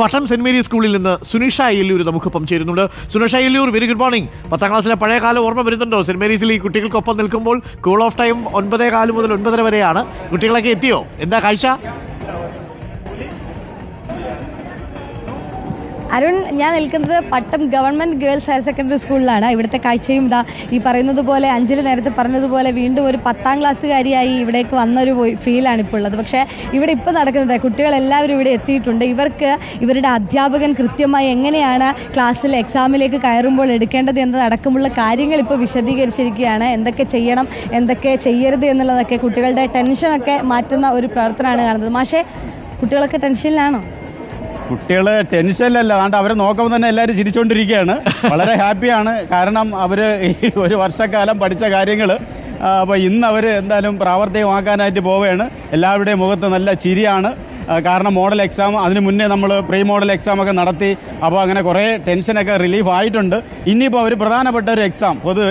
പട്ടം saint Mary സ്കൂളിൽ നിന്ന് സുനിഷ എല്ലൂർ നമുക്കൊപ്പം ചേരുന്നുണ്ട്. Sunisha Elloor very good morning പത്താം ക്ലാസ്സിലെ പഴയ കാലം ഓർമ്മ വരുന്നുണ്ടോ? സെന്റ് മേരീസിൽ ഈ കുട്ടികൾക്കൊപ്പം നിൽക്കുമ്പോൾ കൂൾ ഓഫ് ടൈം ഒൻപതേ കാൽ മുതൽ ഒൻപതര വരെയാണ്. കുട്ടികളൊക്കെ എത്തിയോ? എന്താ കാഴ്ച? അരുൺ ഞാൻ നിൽക്കുന്നത് Pattom government girls higher secondary സ്കൂളിലാണ്. ഇവിടുത്തെ കാഴ്ചയും ഇതാ ഈ പറയുന്നത് പോലെ അഞ്ചിൽ നേരത്തെ പറഞ്ഞതുപോലെ വീണ്ടും ഒരു പത്താം ക്ലാസ്സുകാരിയായി ഇവിടേക്ക് വന്നൊരു ഫീലാണ് ഇപ്പോൾ ഉള്ളത്. പക്ഷേ ഇവിടെ ഇപ്പോൾ നടക്കുന്നത് കുട്ടികളെല്ലാവരും ഇവിടെ എത്തിയിട്ടുണ്ട്. ഇവർക്ക് ഇവരുടെ അധ്യാപകൻ കൃത്യമായി എങ്ങനെയാണ് ക്ലാസ്സിൽ എക്സാമിലേക്ക് കയറുമ്പോൾ എടുക്കേണ്ടത് എന്നതടക്കമുള്ള കാര്യങ്ങൾ ഇപ്പോൾ വിശദീകരിച്ചിരിക്കുകയാണ്. എന്തൊക്കെ ചെയ്യണം എന്തൊക്കെ ചെയ്യരുത് എന്നുള്ളതൊക്കെ കുട്ടികളുടെ ടെൻഷനൊക്കെ മാറ്റുന്ന ഒരു പ്രവർത്തനമാണ് കാണുന്നത്. മാഷേ കുട്ടികളൊക്കെ ടെൻഷനിലാണോ? കുട്ടികൾ ടെൻഷനിലല്ല. അതുകൊണ്ട് അവരെ നോക്കുമ്പോൾ തന്നെ എല്ലാവരും ചിരിച്ചുകൊണ്ടിരിക്കുകയാണ് വളരെ ഹാപ്പിയാണ്. കാരണം അവർ ഈ ഒരു വർഷക്കാലം പഠിച്ച കാര്യങ്ങൾ അപ്പോൾ ഇന്ന് അവർ എന്തായാലും പ്രാവർത്തികമാക്കാനായിട്ട് പോവുകയാണ്. എല്ലാവരുടെയും മുഖത്ത് നല്ല ചിരിയാണ്. കാരണം മോഡൽ എക്സാം അതിന് മുന്നേ നമ്മൾ പ്രീ മോഡൽ എക്സാം ഒക്കെ നടത്തി. അപ്പോൾ അങ്ങനെ കുറേ ടെൻഷനൊക്കെ റിലീഫ് ആയിട്ടുണ്ട് ഇനിയിപ്പോൾ ഒരു പ്രധാനപ്പെട്ട ഒരു എക്സാം പൊതു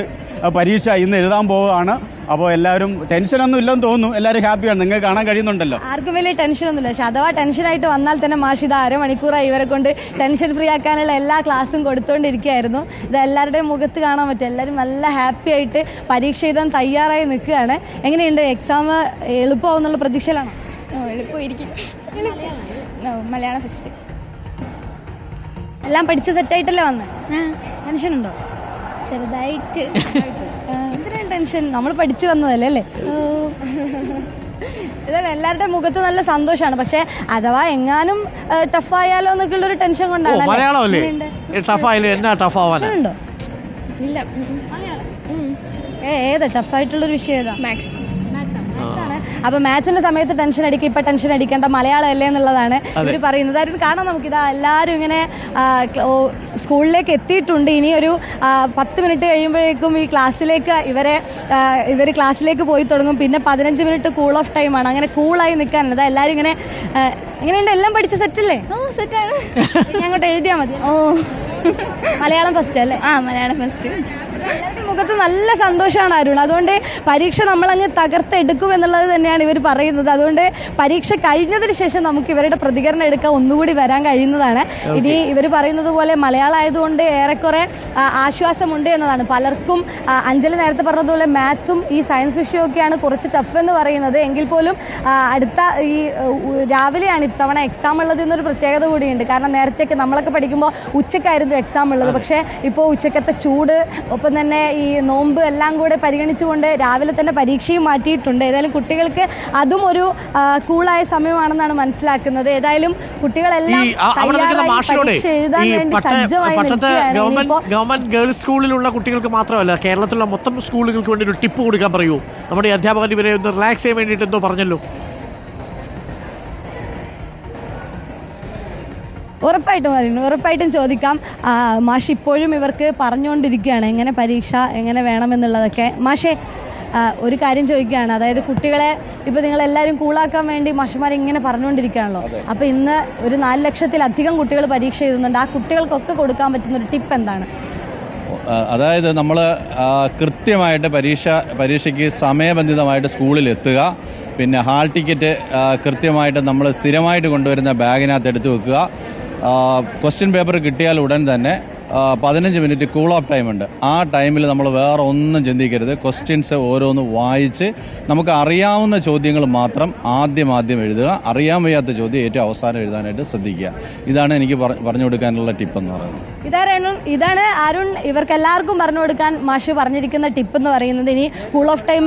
പരീക്ഷ ഇന്ന് എഴുതാൻ പോവുകയാണ്. അപ്പോൾ എല്ലാവരും ടെൻഷനൊന്നും ഇല്ലെന്ന് തോന്നുന്നു. എല്ലാവരും ഹാപ്പിയാണ് നിങ്ങൾക്ക് കാണാൻ കഴിയുന്നുണ്ടല്ലോ. ആർക്കും വലിയ ടെൻഷനൊന്നുമില്ല പക്ഷെ അഥവാ ടെൻഷനായിട്ട് വന്നാൽ തന്നെ മാഷ് ഇത് അരമണിക്കൂറായി ഇവരെ കൊണ്ട് ടെൻഷൻ ഫ്രീ ആക്കാനുള്ള എല്ലാ ക്ലാസ്സും കൊടുത്തുകൊണ്ടിരിക്കുകയായിരുന്നു ഇത് എല്ലാവരുടെയും മുഖത്ത് കാണാൻ പറ്റും. എല്ലാവരും നല്ല ഹാപ്പി ആയിട്ട് പരീക്ഷ എഴുതാൻ തയ്യാറായി നിൽക്കുകയാണ്. എങ്ങനെയുണ്ട്? എക്സാം എളുപ്പമാവുന്നുള്ള പ്രതീക്ഷയിലാണ്? എളുപ്പമായിരിക്കും. മലയാളം. ഫസ്റ്റ് എല്ലാം പഠിച്ച് സെറ്റായിട്ടല്ലേ വന്ന്? ടെൻഷൻ ഉണ്ടോ? ചെറുതായിട്ട്. ടെൻഷൻ. നമ്മൾ പഠിച്ചു വന്നതല്ലേ അല്ലേ? ഇതാണ് എല്ലാവരുടെ മുഖത്ത് നല്ല സന്തോഷമാണ്. പക്ഷെ അഥവാ എങ്ങാനും ടഫായാലോ എന്നൊക്കെ ഉള്ള ഒരു ടെൻഷൻ കൊണ്ടാണ്? ടഫായാലും എന്നാ ടഫാവാനാ ഉണ്ടോ? ഇല്ല. ഏ- ഏതാ? ടഫായിട്ടുള്ളൊരു വിഷയം ഏതാ? മാക്സിമം. അപ്പൊ മാച്ചിന്റെ സമയത്ത് ടെൻഷൻ അടിക്കുക ഇപ്പൊ ടെൻഷൻ അടിക്കേണ്ട മലയാളം അല്ലേ എന്നുള്ളതാണ് ഇവർ പറയുന്നത്. അതായത് കാണാം നമുക്ക് ഇതാ എല്ലാവരും ഇങ്ങനെ സ്കൂളിലേക്ക് എത്തിയിട്ടുണ്ട്. ഇനി ഒരു പത്ത് മിനിറ്റ് കഴിയുമ്പോഴേക്കും ഈ ക്ലാസ്സിലേക്ക് ഇവരെ ഇവർ ക്ലാസ്സിലേക്ക് പോയി തുടങ്ങും. പിന്നെ പതിനഞ്ച് മിനിറ്റ് കൂൾ ഓഫ് ടൈമാണ് അങ്ങനെ കൂളായി നിൽക്കാനുള്ളത് അതാ എല്ലാവരും ഇങ്ങനെ ഇങ്ങനെയുണ്ട്. എങ്ങനെയുണ്ട് എല്ലാം പഠിച്ച സെറ്റല്ലേ ഓ സെറ്റാണ് ഞാൻ അങ്ങോട്ട് എഴുതിയാൽ മതി. ഓ. മലയാളം ഫസ്റ്റ് അല്ലേ? ആ മലയാളം ഫസ്റ്റ് മുഖത്ത് നല്ല സന്തോഷമാണ് അരുൺ. അതുകൊണ്ട് പരീക്ഷ നമ്മൾ അങ്ങ് തകർത്തെടുക്കും എന്നുള്ളത് തന്നെയാണ് ഇവർ പറയുന്നത്. അതുകൊണ്ട് പരീക്ഷ കഴിഞ്ഞതിന് ശേഷം നമുക്ക് ഇവരുടെ പ്രതികരണം എടുക്കാൻ ഒന്നുകൂടി വരാൻ കഴിയുന്നതാണ്. ഇനി ഇവർ പറയുന്നത് പോലെ മലയാളം ആയതുകൊണ്ട് ഏറെക്കുറെ ആശ്വാസമുണ്ട് എന്നതാണ്. പലർക്കും അഞ്ജലി നേരത്തെ പറഞ്ഞതുപോലെ മാത്സും ഈ സയൻസ് വിഷയമൊക്കെയാണ് കുറച്ച് ടഫ് എന്ന് പറയുന്നത്. എങ്കിൽ പോലും അടുത്ത ഈ രാവിലെയാണ് ഇത്തവണ എക്സാം ഉള്ളത് എന്നൊരു പ്രത്യേകത കൂടിയുണ്ട്. കാരണം നേരത്തെയൊക്കെ നമ്മളൊക്കെ പഠിക്കുമ്പോൾ ഉച്ചക്കായിരുന്നു എക്സാം ഉള്ളത്. പക്ഷേ ഇപ്പോൾ ഉച്ചക്കത്തെ ചൂട് ഒപ്പം തന്നെ ഈ നോമ്പ് എല്ലാം കൂടെ പരിഗണിച്ചുകൊണ്ട് രാവിലെ തന്നെ പരീക്ഷയും മാറ്റിയിട്ടുണ്ട്. ഏതായാലും കുട്ടികൾക്ക് അതും ഒരു കൂളായ സമയമാണെന്നാണ് മനസ്സിലാക്കുന്നത്. ഏതായാലും കുട്ടികളെല്ലാം പരീക്ഷ എഴുതാൻ വേണ്ടി സജ്ജമായി ഗവൺമെന്റ് ഗേൾസ് സ്കൂളിലുള്ള കുട്ടികൾക്ക് മാത്രമല്ല കേരളത്തിലുള്ള മൊത്തം സ്കൂളുകൾക്ക് വേണ്ടി ഒരു ടിപ്പ് കൊടുക്കാൻ പറയൂ. നമ്മുടെ അധ്യാപകർ ഇവരെ ഒന്ന് റിലാക്സ് ചെയ്യാൻ വേണ്ടിയിട്ട് എന്തോ പറഞ്ഞല്ലോ. ഉറപ്പായിട്ടും പറയുന്നു ഉറപ്പായിട്ടും ചോദിക്കാം. മാഷ് ഇപ്പോഴും ഇവർക്ക് പറഞ്ഞുകൊണ്ടിരിക്കുകയാണ് എങ്ങനെ പരീക്ഷ എങ്ങനെ വേണമെന്നുള്ളതൊക്കെ. മാഷേ ഒരു കാര്യം ചോദിക്കുകയാണ്. അതായത് കുട്ടികളെ ഇപ്പൊ നിങ്ങൾ എല്ലാവരും കൂളാക്കാൻ വേണ്ടി മാഷുമാർ ഇങ്ങനെ പറഞ്ഞുകൊണ്ടിരിക്കുകയാണല്ലോ. അപ്പോൾ ഇന്ന് ഒരു നാല് ലക്ഷത്തിലധികം കുട്ടികൾ പരീക്ഷ എഴുതുന്നുണ്ട്. ആ കുട്ടികൾക്കൊക്കെ കൊടുക്കാൻ പറ്റുന്ന ഒരു ടിപ്പ് എന്താണ്? അതായത് നമ്മൾ കൃത്യമായിട്ട് പരീക്ഷ പരീക്ഷയ്ക്ക് സമയബന്ധിതമായിട്ട് സ്കൂളിൽ എത്തുക പിന്നെ ഹാൾ ടിക്കറ്റ് കൃത്യമായിട്ട് നമ്മൾ സ്ഥിരമായിട്ട് കൊണ്ടുവരുന്ന ബാഗിനകത്ത് എടുത്തു വെക്കുക. ക്വസ്റ്റ്യൻ പേപ്പർ കിട്ടിയാൽ ഉടൻ തന്നെ പതിനഞ്ച് മിനിറ്റ് കൂൾ ഓഫ് ടൈം ഉണ്ട്. ആ ടൈമിൽ നമ്മൾ വേറെ ഒന്നും ചിന്തിക്കരുത്. ക്വസ്റ്റ്യൻസ് ഓരോന്ന് വായിച്ച് നമുക്ക് അറിയാവുന്ന ചോദ്യങ്ങൾ മാത്രം ആദ്യം ആദ്യം എഴുതുക. അറിയാൻ വയ്യാത്ത ചോദ്യം ഏറ്റവും അവസാനം എഴുതാനായിട്ട് ശ്രദ്ധിക്കുക. ഇതാണ് എനിക്ക് പറഞ്ഞു കൊടുക്കാനുള്ള ടിപ്പ് എന്ന് പറയുന്നത്. ഇതാണ് ഇതാണ് അരുൺ. ഇവർക്ക് എല്ലാവർക്കും പറഞ്ഞു കൊടുക്കാൻ മാഷ് പറഞ്ഞിരിക്കുന്ന ടിപ്പ് എന്ന് പറയുന്നത്. ഇനി കൂൾ ഓഫ് ടൈം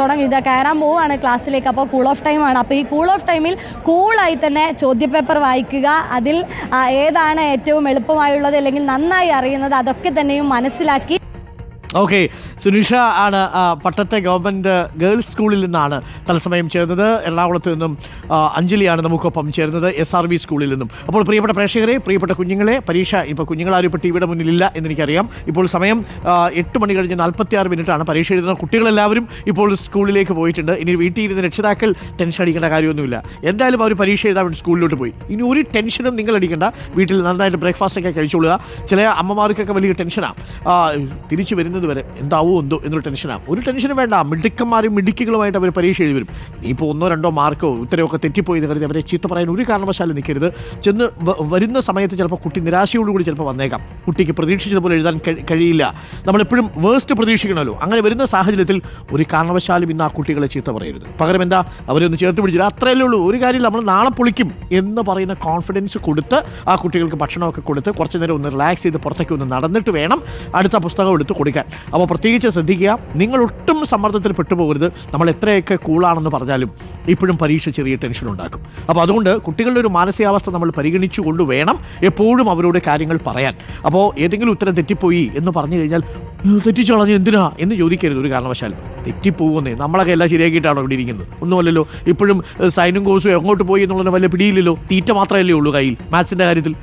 തുടങ്ങി. ഇതാ കയറാൻ പോവുകയാണ് ക്ലാസ്സിലേക്ക് അപ്പോൾ കൂൾ ഓഫ് ടൈം ആണ്. അപ്പോൾ ഈ കൂൾ ഓഫ് ടൈമിൽ കൂളായി തന്നെ ചോദ്യപേപ്പർ വായിക്കുക. അതിൽ ഏതാണ് ഏറ്റവും എളുപ്പമായുള്ളത്? അല്ലെങ്കിൽ നന്നായി അറിയുന്നത് അതൊക്കെ തന്നെയും മനസ്സിലാക്കി ഓക്കെ സുനിഷ ആണ് പട്ടത്തെ ഗവൺമെന്റ് ഗേൾസ് സ്കൂളിൽ നിന്നാണ് തത്സമയം ചേർന്നത്. എറണാകുളത്ത് നിന്നും അഞ്ജലിയാണ് നമുക്കൊപ്പം ചേർന്നത് എസ് ആർ വി സ്കൂളിൽ നിന്നും. അപ്പോൾ പ്രിയപ്പെട്ട പ്രേക്ഷകരെ പ്രിയപ്പെട്ട കുഞ്ഞുങ്ങളെ പരീക്ഷ ഇപ്പോൾ കുഞ്ഞുങ്ങളാരും ഇപ്പോൾ ടി വിയുടെ മുന്നിലില്ല എന്നെനിക്കറിയാം. ഇപ്പോൾ സമയം എട്ട് മണി കഴിഞ്ഞ് നാൽപ്പത്തി ആറ് മിനിറ്റാണ് പരീക്ഷ എഴുതുന്ന കുട്ടികളെല്ലാവരും ഇപ്പോൾ സ്കൂളിലേക്ക് പോയിട്ടുണ്ട്. ഇനി വീട്ടിൽ ഇരുന്ന് രക്ഷിതാക്കൾ ടെൻഷൻ അടിക്കേണ്ട കാര്യമൊന്നുമില്ല. എന്തായാലും അവർ പരീക്ഷ എഴുതാൻ വേണ്ടി സ്കൂളിലോട്ട് പോയി. ഇനി ഒരു ടെൻഷനും നിങ്ങൾ അടിക്കേണ്ട. വീട്ടിൽ നന്നായിട്ട് ബ്രേക്ക്ഫാസ്റ്റ് ഒക്കെ കഴിച്ചോളുക. ചില അമ്മമാർക്കൊക്കെ വലിയ ടെൻഷനാണ് തിരിച്ചു വരുന്നത് വരുന്നത് വരെ എന്താവോ എന്തോ എന്നൊരു ടെൻഷനാണ് ഒരു ടെൻഷനും വേണ്ട. മിടുക്കന്മാരും മിടുക്കികളുമായിട്ട് അവർ പരീക്ഷ എഴുതി വരും. ഇപ്പോൾ ഒന്നോ രണ്ടോ മാർക്കോ ഉത്തരവൊക്കെ തെറ്റിപ്പോയി എന്ന് കരുതി അവരെ ചീത്ത പറയാൻ ഒരു കാരണവശാലും നിൽക്കരുത്. ചെന്ന് വരുന്ന സമയത്ത് ചിലപ്പോൾ കുട്ടി നിരാശയോടുകൂടി ചിലപ്പോൾ വന്നേക്കാം. കുട്ടിക്ക് പ്രതീക്ഷിച്ചതുപോലെ എഴുതാൻ കഴി- കഴിയില്ല. നമ്മളെപ്പോഴും വേസ്റ്റ് പ്രതീക്ഷിക്കണമല്ലോ. അങ്ങനെ വരുന്ന സാഹചര്യത്തിൽ ഒരു കാരണവശാലും ഇന്ന് ആ കുട്ടികളെ ചീത്ത പറയരുത്. പകരം എന്താ? അവരെ ഒന്ന് ചേർത്ത് പിടിച്ചില്ല അത്രയല്ലേ ഉള്ളൂ. ഒരു കാര്യം നമ്മൾ നാളെ പൊളിക്കും എന്ന് പറയുന്ന കോൺഫിഡൻസ് കൊടുത്ത് ആ കുട്ടികൾക്ക് ഭക്ഷണമൊക്കെ കൊടുത്ത് കുറച്ച് നേരം ഒന്ന് റിലാക്സ് ചെയ്ത് പുറത്തേക്ക് ഒന്ന് നടന്നിട്ട് വേണം അടുത്ത പുസ്തകം എടുത്ത് കൊടുക്കാൻ. അപ്പോൾ പ്രത്യേകിച്ച് ശ്രദ്ധിക്കുക നിങ്ങൾ ഒട്ടും സമ്മർദ്ദത്തിൽ പെട്ടുപോകരുത്. നമ്മൾ എത്രയൊക്കെ കൂളാണെന്ന് പറഞ്ഞാലും ഇപ്പോഴും പരീക്ഷ ചെറിയ ടെൻഷൻ ഉണ്ടാക്കും. അപ്പോൾ അതുകൊണ്ട് കുട്ടികളുടെ ഒരു മാനസികാവസ്ഥ നമ്മൾ പരിഗണിച്ചുകൊണ്ട് വേണം എപ്പോഴും അവരോട് കാര്യങ്ങൾ പറയാൻ. അപ്പോൾ ഏതെങ്കിലും ഉത്തരം തെറ്റിപ്പോയി എന്ന് പറഞ്ഞു കഴിഞ്ഞാൽ "ഉം, തെറ്റിച്ചു കളഞ്ഞു എന്തിനാ? എന്ന് ചോദിക്കരുത് ഒരു കാരണവശാലും. തെറ്റിപ്പോകുന്നേ നമ്മളൊക്കെ എല്ലാം ശരിയാക്കിയിട്ടാണോ ഇവിടെ ഇരിക്കുന്നത്? ഒന്നുമല്ലല്ലോ ഇപ്പോഴും സൈനും കോഴ്സും എങ്ങോട്ട് പോയി എന്നുള്ളതിന് വല്ല പിടിയില്ലല്ലോ. തീറ്റ മാത്രമല്ലേ ഉള്ളൂ കയ്യിൽ മാത്സിന്റെ കാര്യത്തിൽ.